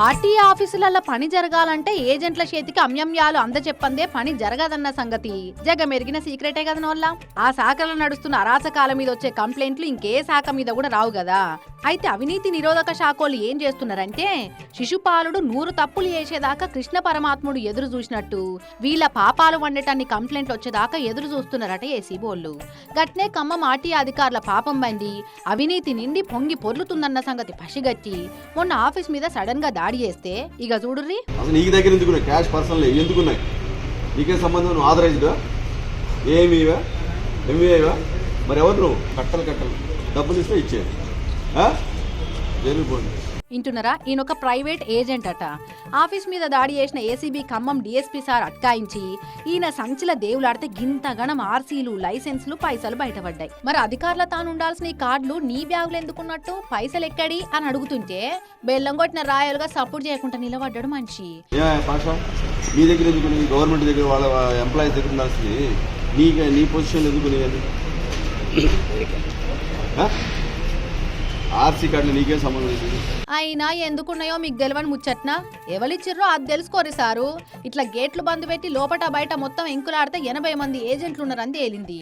RTA ఆఫీసులలో పని జరగాలంటే ఏజెంట్ల చేతికి అమ్యమ్యాలు అందజెప్పందే పని జరగదన్న సంగతి. జగమెరిగిన సీక్రెటే కదా నోళ్ళ ఆ శాఖలో నడుస్తున్న అరాచకాల మీద వచ్చే కంప్లైంట్లు ఇంకే శాఖ మీద కూడా రావు కదా. అయితే అవినీతి నిరోధక శాఖలు ఏం చేస్తున్నారంటే శిశుపాలుడు నూరు తప్పులు చేసేదాకా కృష్ణ పరమాత్ముడు ఎదురు చూసినట్టు వీళ్ళ పాపాలు వండటాన్ని కంప్లైంట్లు వచ్చేదాకా ఎదురు చూస్తున్నారట ఏసీ బోళ్ళు గట్నే ఖమ్మం ఆర్టీఏ అధికారుల పాపం బండి అవినీతి నిండి పొంగి పొర్లుతుందన్న సంగతి పసిగట్టి మొన్న ఆఫీస్ మీద సడన్గా దాడి చేస్తే ఇక చూడుర్రి. అసలు నీకు దగ్గర ఎందుకున్నాయి క్యాష్ పర్సనల్ ఎందుకున్నాయి నీకే సంబంధం? నువ్వు ఆథరైజ్డా ఏమీవా? ఎంవీఐవా మరి ఎవరు నువ్వు? కట్టలు కట్టలు. డబ్బులు ఇస్తే ఇచ్చేది వింటున్నారా ఈయన ఒక ప్రైవేట్ ఏజెంట్ అట ఆఫీస్ మీద దాడి చేసిన ఏసీబీ ఖమ్మం డిఎస్పీ సార్ అట్కాయించి ఈయన సంచిల దేవులాడితే గింతగణం ఆర్సీలు లైసెన్స్లు పైసలు బయటపడ్డాయి. మరి అధికారుల తాను ఉండాల్సిన ఈ కార్డులు నీ బ్యాగులు ఎందుకున్నట్టు? పైసలు ఎక్కడి అని అడుగుతుంటే బెల్లం కొట్టిన రాయలుగా సపోర్ట్ చేయకుండా నిలబడ్డాడు మనిషి. నీ దగ్గర గవర్నమెంట్ దగ్గర వాళ్ళ ఎంప్లాయీస్ దగ్గర ఉండాల్సింది. నీ నీ పొజిషన్ ఎందుకుని అది ఆర్సీ కార్డులు అయినా ఎందుకున్నాయో మీకు తెలియని ముచ్చట్నా? ఎవరిచ్చిర్రో అది తెలుసుకోరు సారు. ఇట్లా గేట్లు బంద్ పెట్టి లోపట బయట మొత్తం ఎంకులాడితే ఎనభై మంది ఏజెంట్లు ఉన్నారని తేలింది.